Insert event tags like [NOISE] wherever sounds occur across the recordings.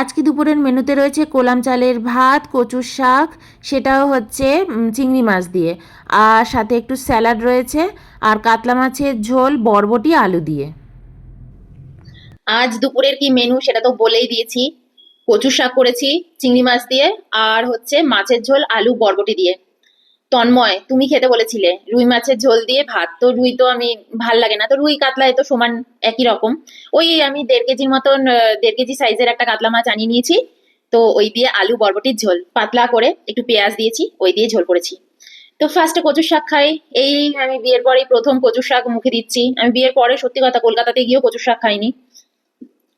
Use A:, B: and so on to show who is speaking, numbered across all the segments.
A: আজকে দুপুরের মেনুতে রয়েছে কোলাম চালের ভাত, কচুর শাক, সেটাও হচ্ছে চিংড়ি মাছ দিয়ে। আর সাথে একটু স্যালাড রয়েছে, আর কাতলা মাছের ঝোল, বরবটি, আলু দিয়ে।
B: আজ দুপুরের কি মেনু সেটা তো বলেই দিয়েছি। কচুর শাক করেছি, চিংড়ি মাছ দিয়ে, আর হচ্ছে মাছের ঝোল, আলু, বরবটি দিয়ে। তন্ময়, তুমি খেতে বলেছিলে। রুই মাছের ঝোল দিয়ে ভাত। তো রুই তো আমি ভালো লাগে না। তো রুই কাতলায় তো সমান একই রকম। ওই আমি দেড় কেজির মতন দেড় কেজি সাইজের একটা কাতলা মাছ আনিয়ে নিয়েছি। তো ওই দিয়ে আলু বরবটির ঝোল। পাতলা করে একটু পেঁয়াজ দিয়েছি, ওই দিয়ে ঝোল করেছি। তো ফার্স্টে কচুর শাক খাই। এই আমি বিয়ের পরেই প্রথম কচুর শাক মুখে দিচ্ছি। আমি বিয়ের পরে সত্যি কথা, কলকাতাতে গিয়েও কচুর শাক খাইনি।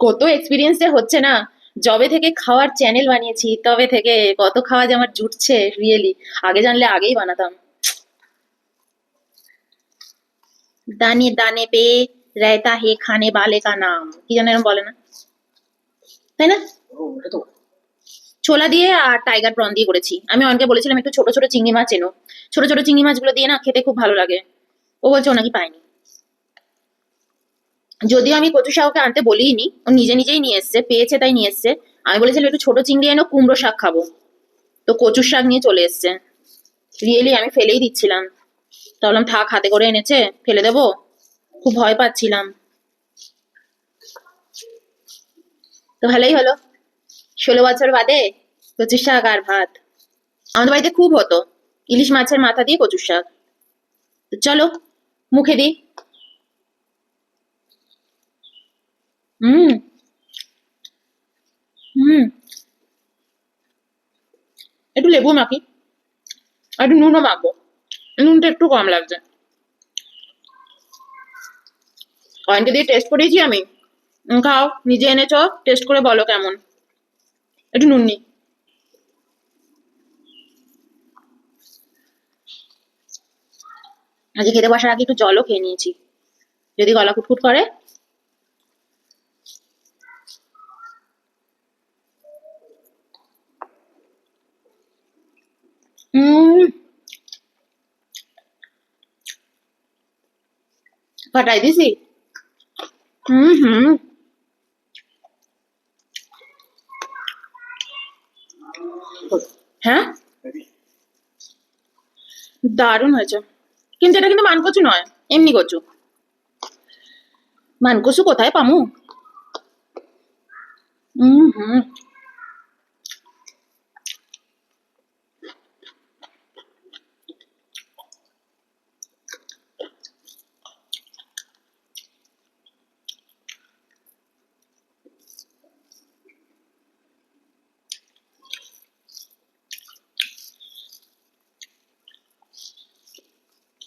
B: কত এক্সপিরিয়েন্স যে হচ্ছে না। জবে থেকে খাওয়ার চ্যানেল বানিয়েছি, তবে থেকে কত খাওয়া যে আমার জুটছে রিয়েলি আগে জানলে আগেই বানাতাম। দানে দানে পে রায়তা হে খানে বালে কা নাম। কি জানো এরকম বলে না? তাই না? ছোলা দিয়ে আর টাইগার প্রন দিয়ে করেছি। আমি অনেকে বলেছিলাম, একটু ছোট ছোট চিংড়ি মাছ এনো। ছোট ছোট চিংড়ি মাছগুলো দিয়ে না খেতে খুব ভালো লাগে। ও বলছে নাকি পায়নি। যদিও আমি কচু শাককে আনতে বলিনি, ও নিজে নিজেই নিয়ে এসছে, পেয়েছে তাই নিয়ে এসছে। আমি বলেছিলাম, একটু ছোট চিংড়ি এনো কুমড়ো শাক খাব। তো কচুর শাক নিয়ে চলে এসছে। রিয়েলি আমি ফেলেই দিচ্ছিলাম। তো ভাবলাম, থাক, হাতে করে এনেছে, ফেলে দেবো? খুব ভয় পাচ্ছিলাম। তো ভালোই হলো। ষোলো বছর বাদে কচুর শাক আর ভাত। আমাদের বাড়িতে খুব হতো। ইলিশ মাছের মাথা দিয়ে কচুর শাক। চলো, মুখে দিই। হুম। হুম। একটু লেবু মাখি। আর একটু নুনও মাখবো। নুনটা একটু কম লাগছে। কয়েনটা দিয়ে টেস্ট করেছি আমি। খাও। নিজে এনেছ। টেস্ট করে বলো কেমন। একটু নুন নি আজকে খেতে বসার আগে একটু জলও খেয়ে নিয়েছি। যদি গলা কুটকুট করে। ফাটাই দিছি হ্যাঁ দারুণ হয়েছে। কিন্তু এটা কিন্তু মানকচু নয়, এমনি কচু। মানকচু কোথায় পামু? হুম হুম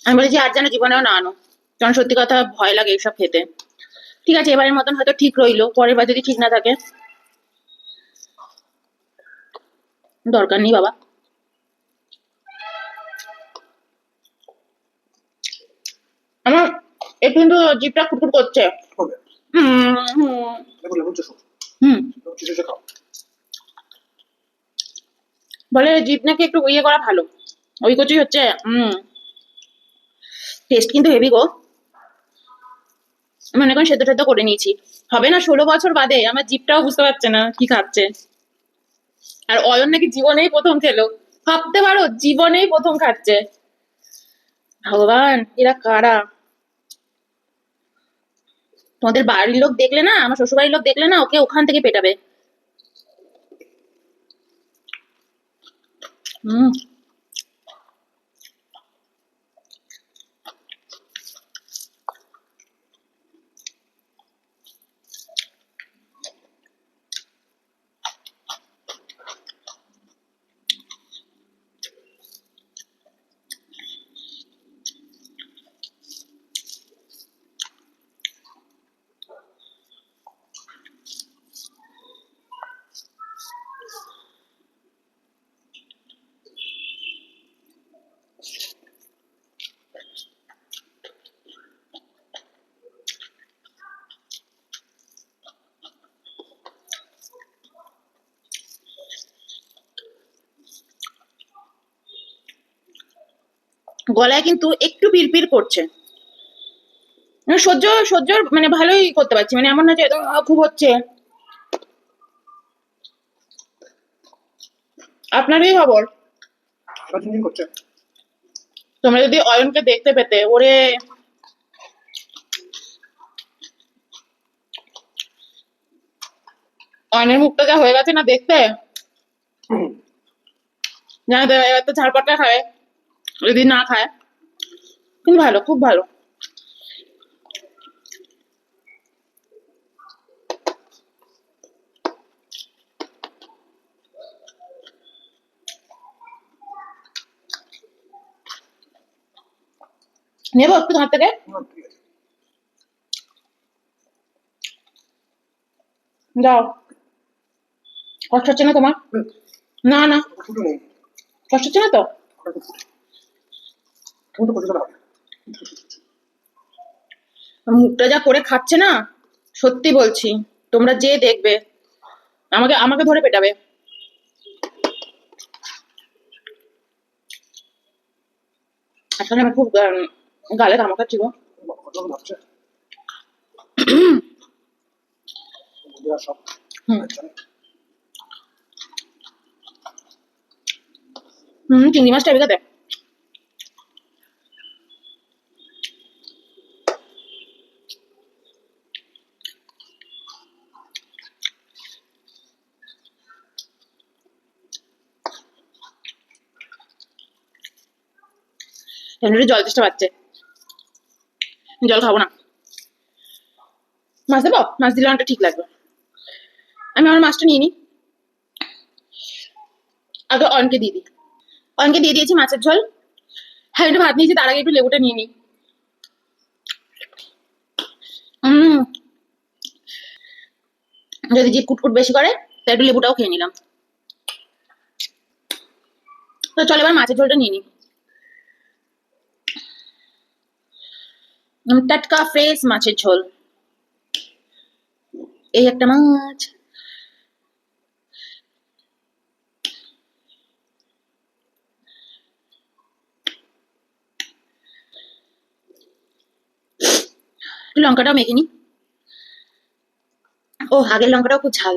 B: আমি বলেছি আর যেন জীবনেও না আনো। কারণ সত্যি কথা ভয় লাগে এইসব খেতে। ঠিক আছে এবারের মতন হয়তো ঠিক রইল পরের বার যদি ঠিক না থাকে। দরকার নেই বাবা। আমার একটু কিন্তু জিভটা খুটখুট করছে। বলে জিভ নাকি একটু ইয়ে করা ভালো? ওই কচুই হচ্ছে? হুম। টেস্ট কিন্তু হেভি গো। মনে করেন সেদ্ধ টেদ্ধ করে নিয়েছি। হবে না ষোলো বছর বাদে, আমার জিভটাও বুঝতে পারছে না কি খাচ্ছে। আর অয়ন নাকি জীবনেই প্রথম খেলো। ভাবতে পারো, জীবনেই প্রথম খাচ্ছে। ভগবান, এরা কারা? তোমাদের বাড়ির লোক দেখলে না, আমার শ্বশুর বাড়ির লোক দেখলে না, ওকে ওখান থেকে পেটাবে। হুম গলায় কিন্তু একটু পিরপির করছে। মানে সহ্য সহ্য মানে ভালোই করতে পারছি। মানে এমন না যে খুব হচ্ছে। আপনারই খবর? তোমরা যদি অয়নকে দেখতে পেতে ওরে। অয়নের মুখটা যা হয়ে গেছে না দেখতে? তো এবার তো ঝাড়পাটটা খায়। যদি না খায় কিন্তু ভালো খুব ভালো। নেব একটু ধার থেকে? যাও কষ্ট হচ্ছে না তোমার? না না। কষ্ট হচ্ছে না তো। মুখটা যা করে খাচ্ছে না, সত্যি বলছি, তোমরা যে দেখবে আমাকে আমাকে ধরে পেটাবে আসলে আমি খুব গালে হুম।
C: জানে।
B: হুম চিংড়ি মাছটা এবার দেখ এমনি জল চেষ্টা পাচ্ছে জল খাব না। মাছ দেবো? মাছ দিলে অনেকটা ঠিক লাগবে। আমি আমার মাছটা নিয়ে নিই আগে অনকে দিয়ে দিই। অনকে দিয়ে দিয়েছি মাছের ঝোল। হ্যাঁ একটু ভাত নিয়েছি, তার আগে একটু লেবুটা নিয়ে নিই। যদি জিভ কুটকুট বেশি করে, তাই একটু লেবুটাও খেয়ে নিলাম। তো চল এবার মাছের ঝোলটা নিয়ে নিই টাটকা ফ্রেশ মাছের ঝোল। এই একটা মাছ। লঙ্কাটাও মেখে নি। ও, আগের লঙ্কাটাও খুব ঝাল।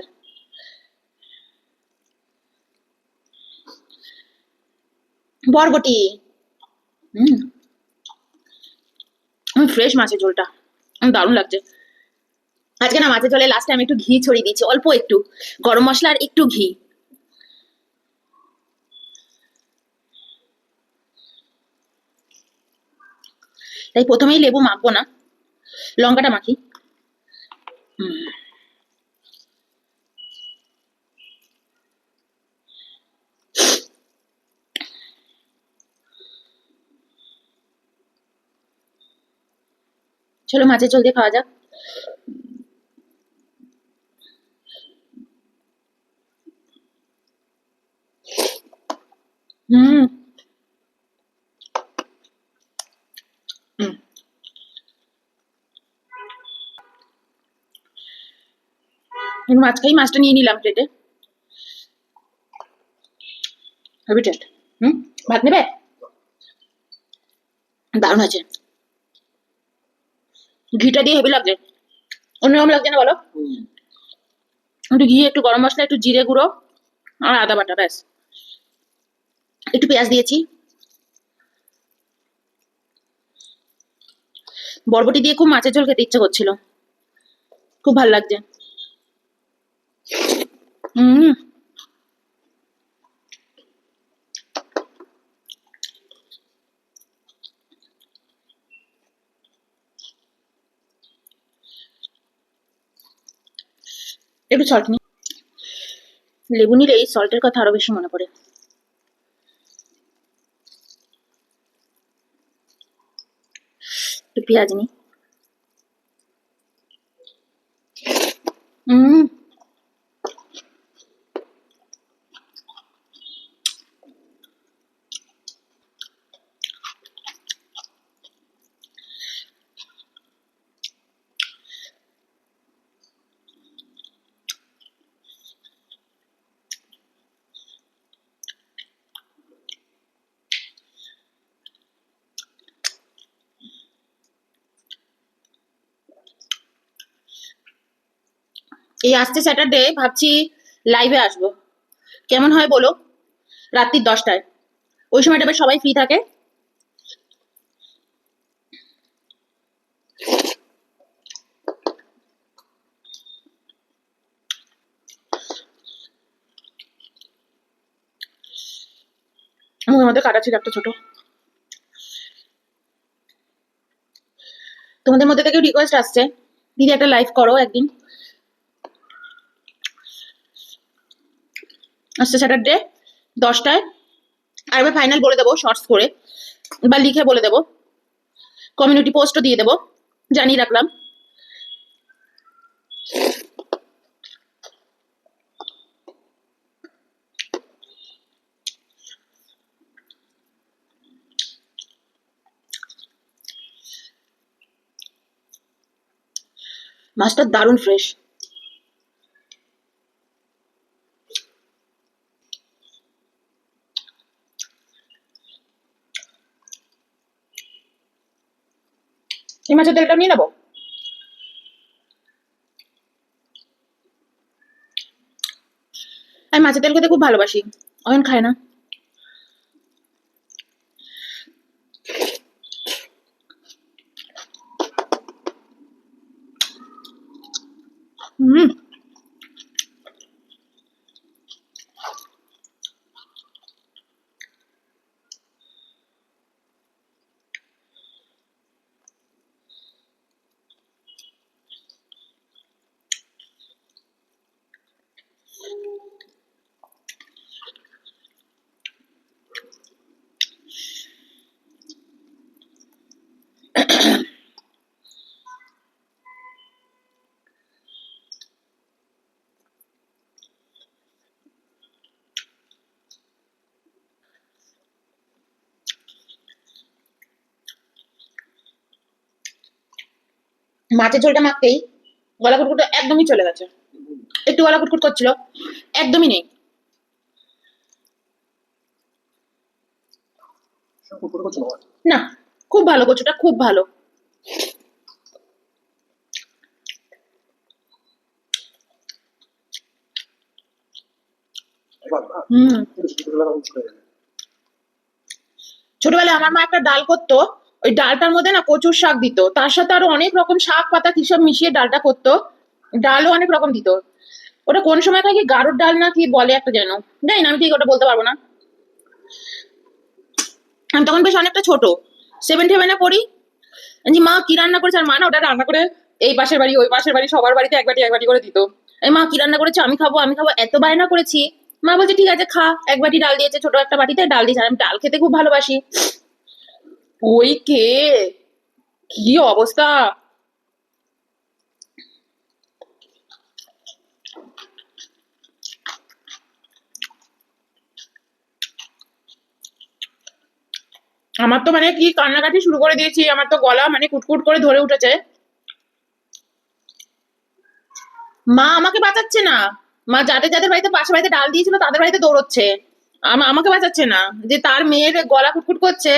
B: বরবটি। হুম ফ্রেশ মাছের ঝোলটা। দারুণ লাগছে। আজকে না মাছের ঝোলে লাস্টে আমি একটু ঘি ছড়িয়ে দিয়েছি, অল্প একটু। গরম মশলা আর একটু ঘি। তাই প্রথমেই লেবু মাখবো না, লঙ্কাটা মাখি। হুম। চলো মাছের ঝোল খাওয়া যাক। হুম। হুম। মাছ খাই মাছটা নিয়ে নিলাম প্লেটে হেভি টেস্ট হুম? ভাত নেবে? দারুণ আছে ঘিটা দিয়ে হেভি লাগছে। অন্যরকম লাগছে না বলো? একটু ঘি, একটু গরম মশলা, একটু জিরে গুঁড়ো আর আদা বাটা, ব্যাস। একটু পেঁয়াজ দিয়েছি। বরবটি দিয়ে খুব মাছের ঝোল খেতে ইচ্ছে করছিল। খুব ভালো লাগছে। হুম একটু সল্ট নিই। লেবু নিলে এই সল্টের কথা আরও বেশি মনে পড়ে। একটু পেঁয়াজ নি হুম এই আসছে স্যাটারডে ভাবছি লাইভে আসব। কেমন হয় বলো? রাত্রির দশটায়। ওই সময়টা বেশ সবাই ফ্রি থাকে। মুখের মধ্যে কাটা ছিল একটা ছোট? তোমাদের মধ্যে থেকে রিকোয়েস্ট আসছে। দিদি একটা লাইভ করো একদিন। আসছে স্যাটারডে দশটায়। আর এবার ফাইনাল বলে দেবো শর্টস করে বা লিখে বলে দেবো। কমিউনিটি পোস্টও দিয়ে দেবো। জানিয়ে রাখলাম। মাছটা দারুণ ফ্রেশ এই মাছের তেলটা নিয়ে নেব? আমি মাছের তেল খেতে খুব ভালোবাসি। অয়ন খায় না। মাছের ঝোলটা মাখতেই গলা কুটকুট একদমই চলে গেছে। একটু গলা কুটকুট করছিল একদমই নেই।
C: না
B: খুব ভালো কচুটা খুব ভালো। ছোটবেলায় আমার মা একটা ডাল করতো ওই ডালটার মধ্যে না কচুর শাক দিত। তার সাথে আরও অনেক রকম শাক পাতা কি সব মিশিয়ে ডালটা করতো। ডালও অনেক রকম দিত। ওটা কোন সময় থাকে গাড়ুর ডাল না কি বলে একটা যেন। জানি না, আমি ঠিক ওটা বলতে পারব না। আমি তখন বেশ অনেকটা ছোট। সেভেন সেভেনে পড়ি। যে মা, কি রান্না করেছে? আর মা না ওটা রান্না করে এই পাশের বাড়ি, ওই পাশের বাড়ি, সবার বাড়িতে এক বাটি করে দিত। এই মা, কি রান্না করেছে? আমি খাব আমি খাব। এত বায়না করেছি। মা বলছে, ঠিক আছে, খা। এক বাটি ডাল দিয়েছে, ছোট একটা বাটিতে ডাল দিয়েছে। আমি ডাল খেতে খুব ভালোবাসি। ওই কে? কি অবস্থা? আমার তো মানে কি কান্নাকাটি শুরু করে দিয়েছি, আমার তো গলা মানে কুটকুট করে ধরে উঠেছে। মা আমাকে বাঁচাচ্ছে না। মা যাদের যাদের বাড়িতে পাশে বাড়িতে ডাল দিয়েছিল তাদের বাড়িতে দৌড়চ্ছে। আমাকে বাঁচাচ্ছে না। যে তার মেয়ের গলা কুটকুট করছে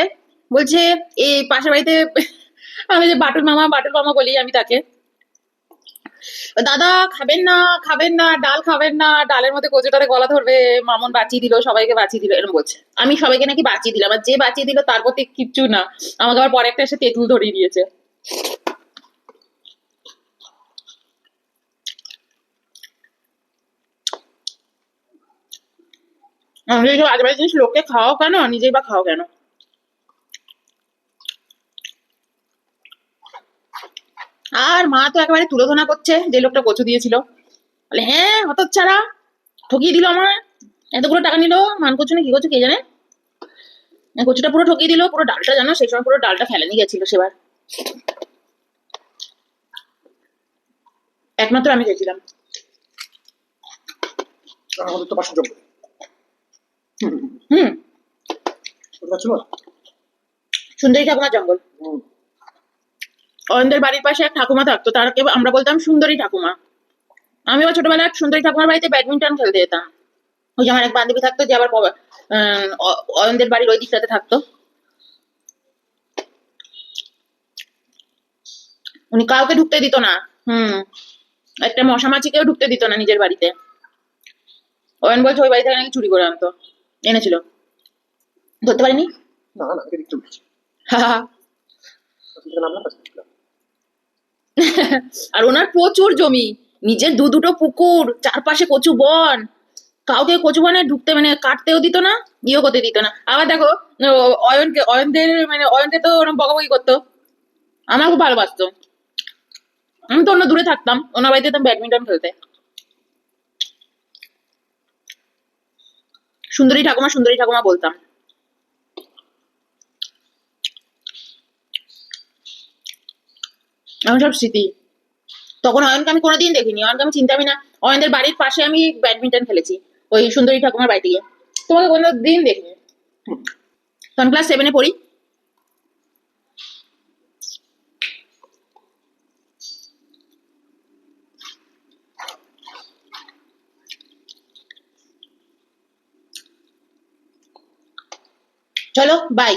B: বলছে, এই পাশের বাড়িতে [LAUGHS] আমি যে বাটুল মামা বাটুল মামা বলি আমি তাকে। দাদা, খাবেন না খাবেন না, ডাল খাবেন না, ডালের মধ্যে কচুটাতে গলা ধরবে, মামুন বাঁচিয়ে দিল, সবাইকে বাঁচিয়ে দিল এরকম বলছে। আমি সবাইকে নাকি বাঁচিয়ে দিলাম, আর যে বাঁচিয়ে দিল তার প্রতি কিচ্ছু না। আমাকে আবার পরে একটা এসে তেঁতুল ধরিয়ে দিয়েছে। আজেবাজে জিনিস লোককে খাওয়াও কেন? নিজেই বা খাও কেন? আর মা তো একেবারে তুলোধনা করছে যে লোকটা কচু দিয়েছিল। বলে হ্যাঁ হতচ্ছাড়া ঠকিয়ে দিল আমার এতগুলো টাকা নিল মান কচু না কি কচু কে জানে? কচুটা পুরো ঠকিয়ে দিল পুরো ডালটা জানো সেই সময় পুরো ডালটা ফেলে নিয়ে গেছিল সেবার। একমাত্র আমি গেছিলাম হুম।
C: পারছ না
B: সুন্দরী ঠাকুমার জঙ্গল।
C: হুম।
B: অয়নদের বাড়ির পাশে এক ঠাকুমা থাকতো তারকে আমরা বলতাম সুন্দরী ঠাকুমা। আমিও ছোটবেলায় সুন্দরী ঠাকুমার বাড়িতে ব্যাডমিন্টন খেলতে যেতাম। ওই যে আমার এক বান্ধবী থাকতো যে আবার অয়নদের বাড়ির ওই দিকটাতে থাকতো। উনি কাউকে ঢুকতে দিত না হুম। একটা মশা মাছিকেও ঢুকতে দিত না নিজের বাড়িতে। অয়ন বলছে ওই বাড়ি থেকে নাকি চুরি করে আনতো। এনেছিল। ধরতে পারিনি?
C: না না?
B: আর ওনার প্রচুর জমি। নিজের দু দুটো পুকুর, চারপাশে কচু বন। কাউকে কচু বনে ঢুকতে মানে কাটতেও দিত না, ইয়েও করতে দিত না। আবার দেখো অয়নকে, অয়নদের মানে অয়নকে তো ওরকম বকাবকি করতো। আমার খুব ভালোবাসতো। আমি তো অন্য দূরে থাকতাম, ওনার বাড়িতে যেতাম ব্যাডমিন্টন খেলতে। সুন্দরী ঠাকুমা সুন্দরী ঠাকুমা বলতাম। এখন সব স্মৃতি। তখন অয়নকে আমি কোনোদিন দেখিনি। অয়নকে আমি চিন্তামি না। অয়নদের বাড়ির পাশে আমি ব্যাডমিন্টন খেলেছি, ওই সুন্দরী ঠাকুমার বাড়িতে গিয়ে। তোমাকে কোনো দিন দেখিনি তখন ক্লাস সেভেনে পড়ি। চলো বাই